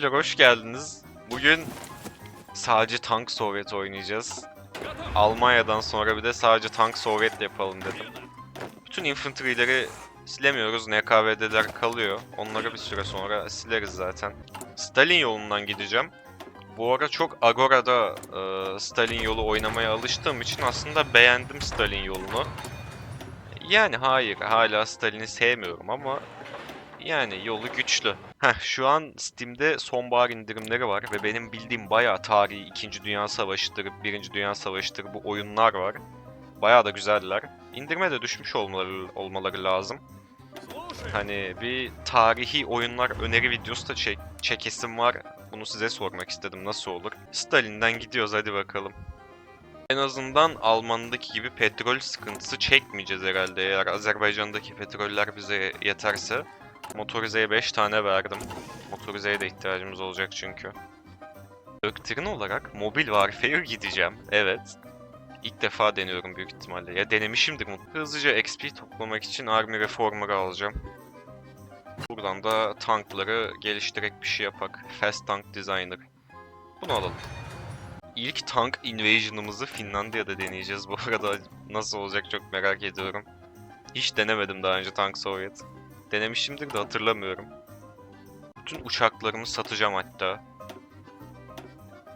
Abiler hoş geldiniz. Bugün sadece tank Sovyet oynayacağız. Almanya'dan sonra bir de sadece tank Sovyet yapalım dedim. Bütün infantry'leri silemiyoruz. NKVD'ler kalıyor. Onları bir süre sonra sileriz zaten. Stalin yolundan gideceğim. Bu ara çok Agora'da e, Stalin yolu oynamaya alıştığım için aslında beğendim Stalin yolunu. Yani hayır, hala Stalin'i sevmiyorum ama yani yolu güçlü. Heh, şu an Steam'de sonbahar indirimleri var ve benim bildiğim bayağı tarihi 2. Dünya Savaşı'dır, 1. Dünya Savaşı'dır bu oyunlar var. Bayağı da güzeller. İndirime de düşmüş olmaları, olmaları lazım. Hani bir tarihi oyunlar öneri videosu da çek çekesim var. Bunu size sormak istedim nasıl olur. Stalin'den gidiyoruz hadi bakalım. En azından Alman'daki gibi petrol sıkıntısı çekmeyeceğiz herhalde eğer Azerbaycan'daki petroller bize yeterse. Motorizeye 5 tane verdim. Motorizeye de ihtiyacımız olacak çünkü. Doktrin olarak mobil warfare gideceğim. Evet. İlk defa deniyorum büyük ihtimalle. Ya denemişimdir mutlaka. Hızlıca XP toplamak için Army Reformer'ı alacağım. Buradan da tankları geliştirerek bir şey yapak. Fast Tank Designer. Bunu alalım. İlk tank invasion'ımızı Finlandiya'da deneyeceğiz bu arada. Nasıl olacak çok merak ediyorum. Hiç denemedim daha önce tank Sovyet. Denemişimdir de hatırlamıyorum. Bütün uçaklarımı satacağım hatta.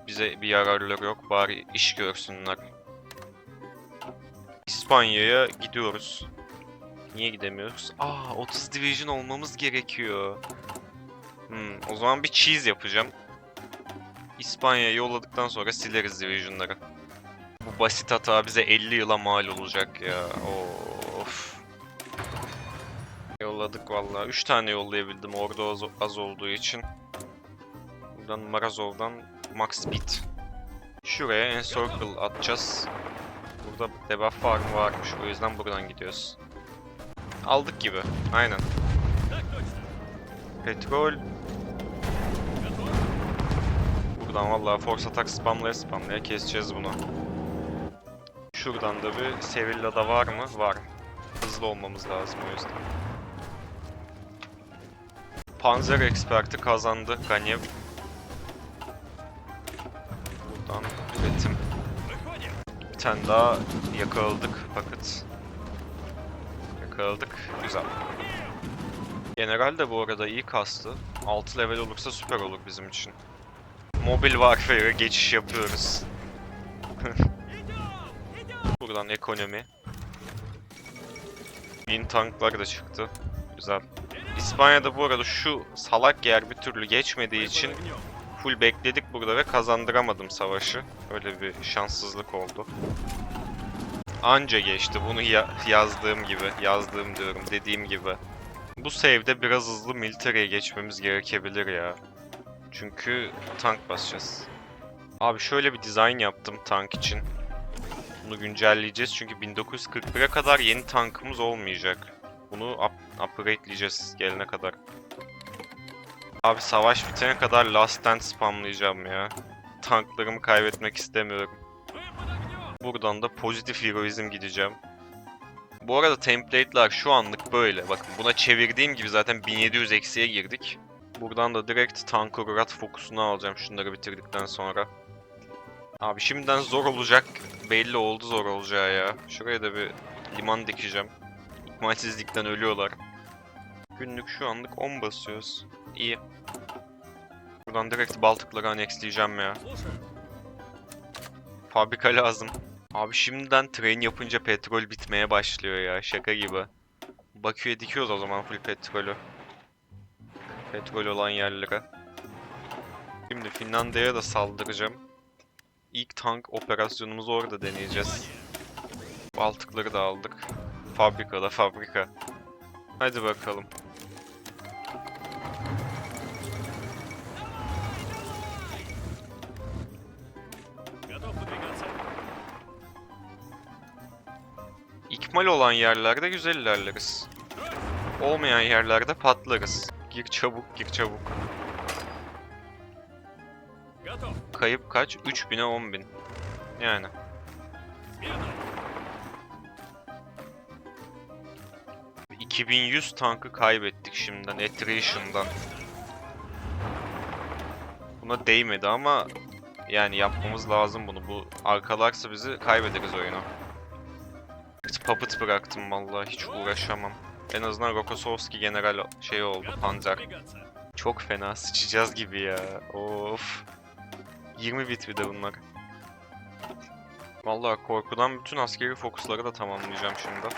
Bize bir yararları yok bari iş görsünler. İspanya'ya gidiyoruz. Niye gidemiyoruz? Aa 30 division olmamız gerekiyor. Hmm, o zaman bir cheese yapacağım. İspanya'ya yolladıktan sonra sileriz divisionları. Bu basit hata bize 50 yıla mal olacak ya. Of. Yolladık vallahi. 3 tane yollayabildim orada az, az olduğu için. Buradan Marazov'dan Max Speed. Şuraya Encircle atacağız. Burada debuff var mı varmış. O yüzden buradan gidiyoruz. Aldık gibi. Aynen. Petrol. Buradan vallahi force attack spamlaya spamlaya keseceğiz bunu. Şuradan da bir Sevilla'da var mı? Var. Hızlı olmamız lazım o yüzden. Panzer Expert'i kazandı Ganev. Buradan üretim. Bir tane daha yakaladık fakat. Yakaladık. Güzel. General de bu arada iyi kastı. 6 level olursa süper olur bizim için. Mobil Warfare'a geçiş yapıyoruz. Buradan ekonomi. Bin tanklar da çıktı. Güzel. İspanya'da bu arada şu salak yer bir türlü geçmediği için full bekledik burada ve kazandıramadım savaşı. Öyle bir şanssızlık oldu. Anca geçti bunu ya- yazdığım gibi, yazdığım diyorum dediğim gibi. Bu save'de biraz hızlı military'e geçmemiz gerekebilir ya. Çünkü tank basacağız. Abi şöyle bir dizayn yaptım tank için. Bunu güncelleyeceğiz çünkü 1941'e kadar yeni tankımız olmayacak. Bunu up upgradeleyeceğiz gelene kadar. Abi savaş bitene kadar Last Stand spamlayacağım ya. Tanklarımı kaybetmek istemiyorum. Buradan da pozitif heroizm gideceğim. Bu arada template'ler şu anlık böyle. Bakın buna çevirdiğim gibi zaten 1700 eksiye girdik. Buradan da direkt Tankorat fokusunu alacağım şunları bitirdikten sonra. Abi şimdiden zor olacak. Belli oldu zor olacağı ya. Şuraya da bir liman dikeceğim. İkmalsizlikten ölüyorlar. Günlük şu anlık 10 basıyoruz. İyi. Buradan direkt Baltıkları annexleyeceğim ya. Fabrika lazım. Abi şimdiden train yapınca petrol bitmeye başlıyor ya. Şaka gibi. Bakü'ye dikiyoruz o zaman full petrolü. Petrol olan yerlere. Şimdi Finlandiya'ya da saldıracağım. İlk tank operasyonumuzu orada deneyeceğiz. Baltıkları da aldık. Fabrikada fabrika. Hadi bakalım. İkmal olan yerlerde güzel ilerleriz. Olmayan yerlerde patlarız. Gir çabuk, gir çabuk. Kayıp kaç? 3000'e 10.000. Yani. ...2100 tankı kaybettik şimdiden, attrition'dan. Buna değmedi ama yani yapmamız lazım bunu. Bu arkalarsa bizi kaybederiz oyunu. Puppet bıraktım vallahi hiç uğraşamam. En azından Rokosowski general şey oldu Panzer. Çok fena sıçacağız gibi ya. Of. 20 bit bir de bunlar. Vallahi korkudan bütün askeri fokusları da tamamlayacağım şimdi.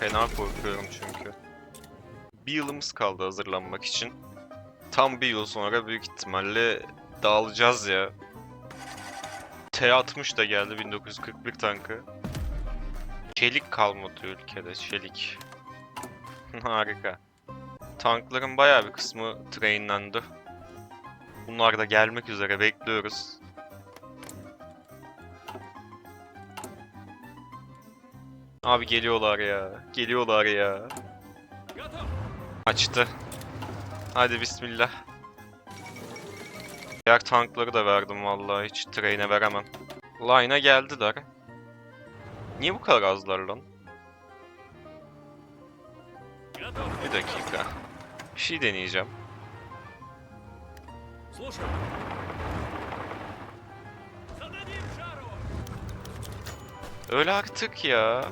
Fena korkuyorum çünkü. Bir yılımız kaldı hazırlanmak için. Tam bir yıl sonra büyük ihtimalle dağılacağız ya. T-60 da geldi 1941 tankı. Çelik kalmadı ülkede, çelik. Harika. Tankların bayağı bir kısmı trainlendi. Bunlar da gelmek üzere bekliyoruz. Abi geliyorlar ya. Geliyorlar ya. Açtı. Hadi bismillah. Diğer tankları da verdim vallahi hiç train'e veremem. Line'a geldiler. Niye bu kadar azlar lan? Bir dakika. Bir şey deneyeceğim. Öyle artık ya.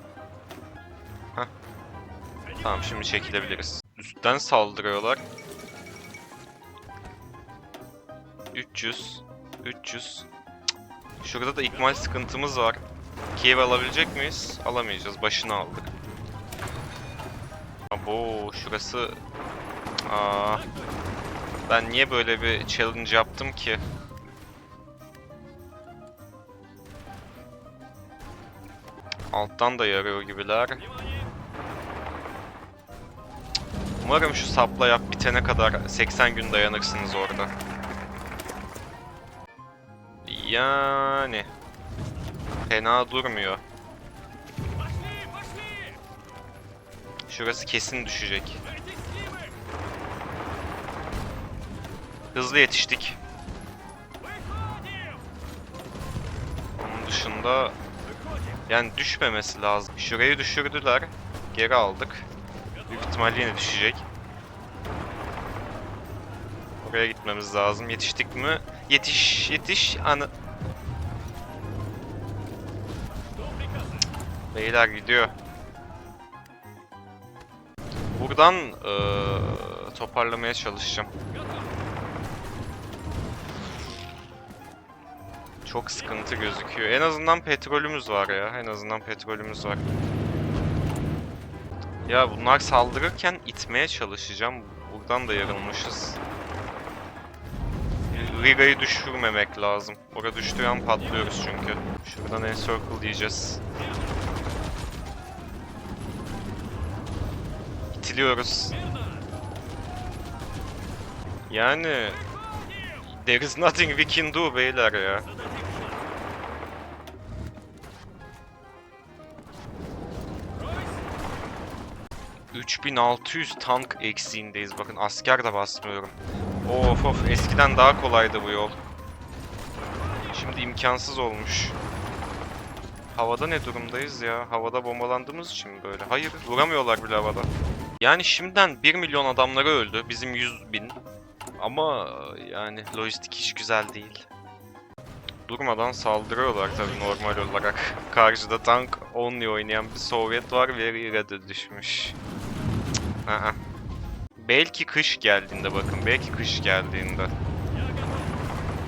Tamam şimdi çekilebiliriz. Üstten saldırıyorlar. 300. 300. Cık. Şurada da ikmal sıkıntımız var. Kiev alabilecek miyiz? Alamayacağız. Başını aldık. Abo şurası... Aa, ben niye böyle bir challenge yaptım ki? Alttan da yarıyor gibiler. Umarım şu sapla yap bitene kadar 80 gün dayanırsınız orada. Yani. Fena durmuyor. Şurası kesin düşecek. Hızlı yetiştik. Onun dışında yani düşmemesi lazım. Şurayı düşürdüler. Geri aldık. Büyük ihtimalle yine düşecek. Şuraya gitmemiz lazım. Yetiştik mi? Yetiş, yetiş. Anı... Beyler gidiyor. Buradan ee, toparlamaya çalışacağım. Çok sıkıntı gözüküyor. En azından petrolümüz var ya. En azından petrolümüz var. Ya bunlar saldırırken itmeye çalışacağım. Buradan da yarılmışız. Riga'yı düşürmemek lazım. Orada düştüğü an patlıyoruz çünkü. Şuradan encircle diyeceğiz. İtiliyoruz. Yani... There is nothing we can do beyler ya. ...3600 tank eksiğindeyiz. Bakın asker de basmıyorum. Of of eskiden daha kolaydı bu yol. Şimdi imkansız olmuş. Havada ne durumdayız ya? Havada bombalandığımız için mi böyle? Hayır vuramıyorlar bile havada. Yani şimdiden 1 milyon adamları öldü. Bizim 100 bin. Ama yani lojistik hiç güzel değil. Durmadan saldırıyorlar tabii normal olarak. Karşıda tank only oynayan bir Sovyet var ve da düşmüş. Aa. Belki kış geldiğinde bakın. Belki kış geldiğinde.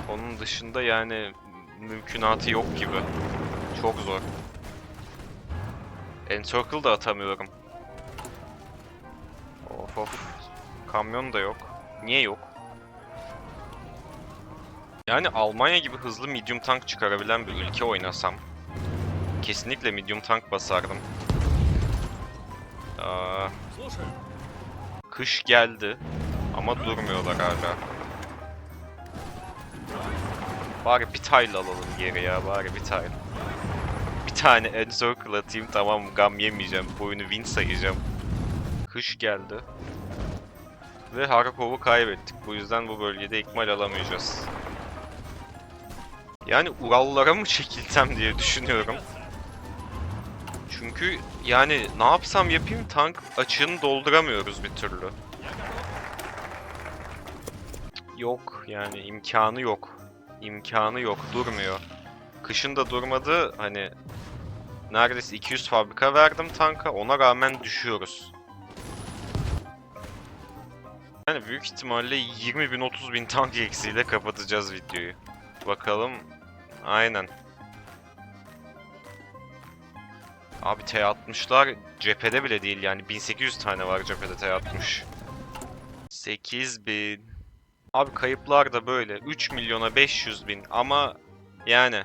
Onun dışında yani mümkünatı yok gibi. Çok zor. Encircle da atamıyorum. Of of. Kamyon da yok. Niye yok? Yani Almanya gibi hızlı medium tank çıkarabilen bir ülke oynasam kesinlikle medium tank basardım. Aa, Kış geldi ama durmuyorlar hala. Bari bir tile alalım geri ya bari bir tile. Bir tane encircle atayım tamam gam yemeyeceğim. Bu oyunu win sayacağım. Kış geldi. Ve Harkov'u kaybettik. Bu yüzden bu bölgede ikmal alamayacağız. Yani Urallara mı çekilsem diye düşünüyorum. Çünkü yani ne yapsam yapayım tank açığını dolduramıyoruz bir türlü. yok yani imkanı yok. İmkanı yok durmuyor. Kışın da durmadı hani neredeyse 200 fabrika verdim tanka ona rağmen düşüyoruz. Yani büyük ihtimalle 20 bin 30 bin tank eksiğiyle kapatacağız videoyu. Bakalım. Aynen. Abi T-60'lar cephede bile değil yani 1800 tane var cephede T-60. 8000. Abi kayıplar da böyle 3 milyona 500 bin ama yani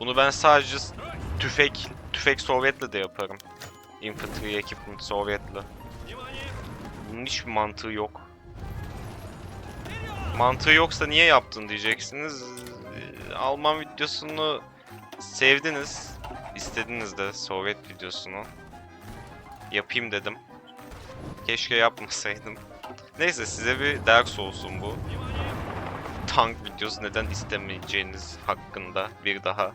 bunu ben sadece tüfek tüfek Sovyet'le de yaparım. Infantry Equipment Sovyet'le. Bunun hiçbir mantığı yok. Mantığı yoksa niye yaptın diyeceksiniz. Ee, Alman videosunu sevdiniz istediniz de Sovyet videosunu. Yapayım dedim. Keşke yapmasaydım. Neyse size bir ders olsun bu. Tank videosu neden istemeyeceğiniz hakkında bir daha.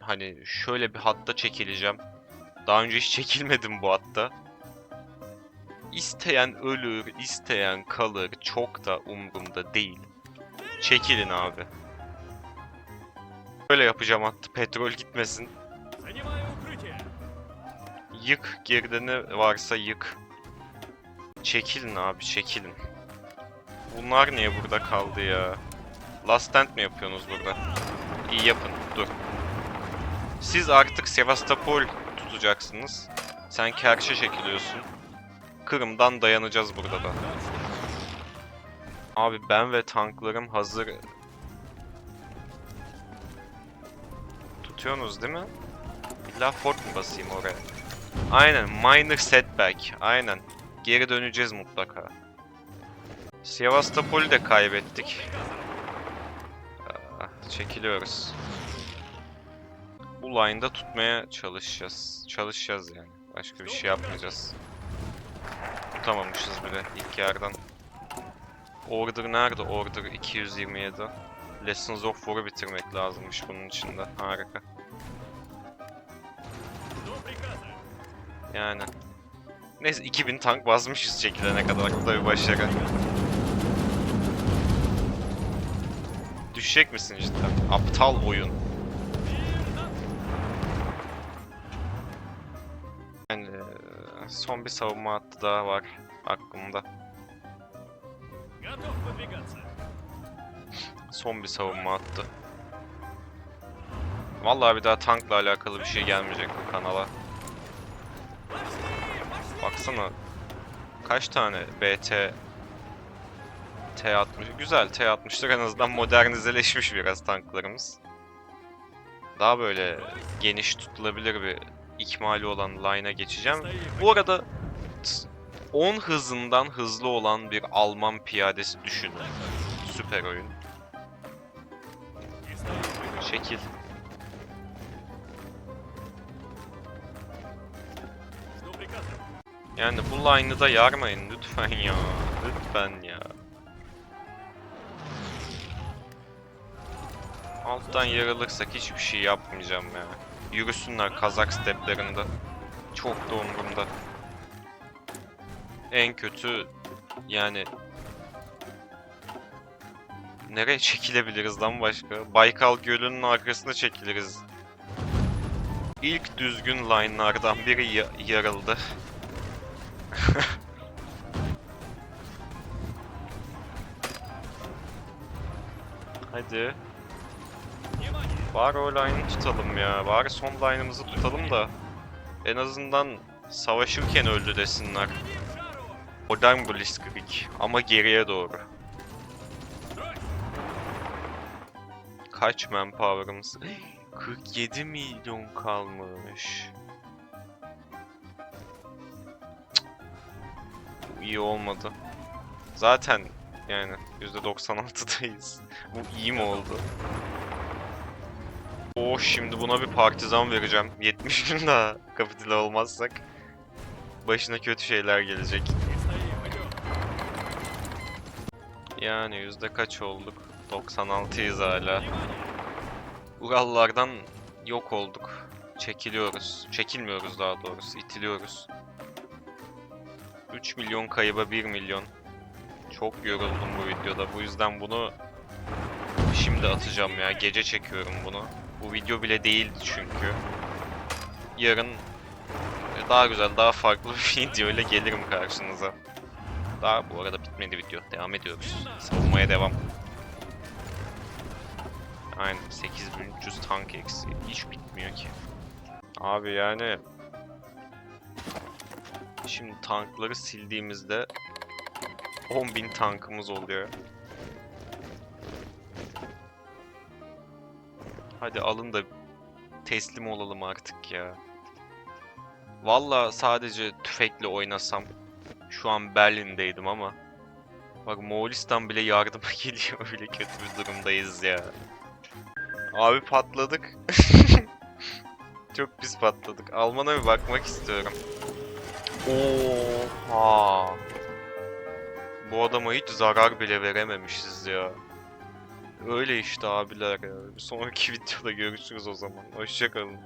Hani şöyle bir hatta çekileceğim. Daha önce hiç çekilmedim bu hatta. İsteyen ölür, isteyen kalır. Çok da umurumda değil. Çekilin abi. Böyle yapacağım hatta petrol gitmesin. Yık gerideni varsa yık. Çekilin abi çekilin. Bunlar niye burada kaldı ya? Last stand mi yapıyorsunuz burada? İyi yapın dur. Siz artık Sevastopol tutacaksınız. Sen Kerş'e çekiliyorsun. Kırım'dan dayanacağız burada da. Abi ben ve tanklarım hazır Tutuyorsunuz değil mi? İlla fort mu basayım oraya? Aynen minor setback. Aynen. Geri döneceğiz mutlaka. Sevastopol'ü de kaybettik. Aa, çekiliyoruz. Bu line'da tutmaya çalışacağız. Çalışacağız yani. Başka bir şey yapmayacağız. Tutamamışız bile ilk yerden. Order nerede? Order 227. Lessons of War'u bitirmek lazımmış bunun içinde. Harika. Yani. Neyse 2000 tank basmışız çekilene kadar. Bu da bir başarı. Düşecek misin cidden? Aptal oyun. Yani son bir savunma hattı daha var aklımda. Son bir savunma attı. Vallahi bir daha tankla alakalı bir şey gelmeyecek bu kanala. Baksana. Kaç tane BT T60 güzel T60'lık en azından modernizeleşmiş biraz tanklarımız. Daha böyle geniş tutulabilir bir ikmali olan line'a geçeceğim. Bu arada 10 hızından hızlı olan bir Alman piyadesi düşünün. Süper oyun. Şekil. Yani bu line'ı da yarmayın lütfen ya. Lütfen ya. Alttan yarılırsak hiçbir şey yapmayacağım ya. Yürüsünler Kazak steplerinde. Çok da umurumda. En kötü yani Nereye çekilebiliriz lan başka? Baykal Gölü'nün arkasına çekiliriz. İlk düzgün line'lardan biri ya- yarıldı. Hadi. Bari o line'ı tutalım ya. Bari son line'ımızı tutalım da en azından savaşırken öldü desinler. Modern Blitzkrieg ama geriye doğru. Kaç manpower'ımız? 47 milyon kalmış. iyi olmadı. Zaten yani %96'dayız. Bu iyi mi oldu? Oo şimdi buna bir partizan vereceğim. 70 gün daha kapital olmazsak başına kötü şeyler gelecek. Yani yüzde kaç olduk? 96'yız hala. Urallardan yok olduk. Çekiliyoruz. Çekilmiyoruz daha doğrusu. itiliyoruz. 3 milyon kayıba 1 milyon. Çok yoruldum bu videoda. Bu yüzden bunu şimdi atacağım ya. Gece çekiyorum bunu. Bu video bile değildi çünkü. Yarın daha güzel, daha farklı bir video ile gelirim karşınıza. Daha bu arada bitmedi video. Devam ediyoruz. Savunmaya devam. Aynen 8300 tank eksi. Hiç bitmiyor ki. Abi yani Şimdi tankları sildiğimizde 10.000 tankımız oluyor. Hadi alın da teslim olalım artık ya. Valla sadece tüfekle oynasam şu an Berlin'deydim ama bak Moğolistan bile yardıma geliyor öyle kötü bir durumdayız ya. Abi patladık. Çok pis patladık. Alman'a bir bakmak istiyorum. Oha. Bu adama hiç zarar bile verememişiz ya. Öyle işte abiler ya. Bir sonraki videoda görüşürüz o zaman. Hoşçakalın.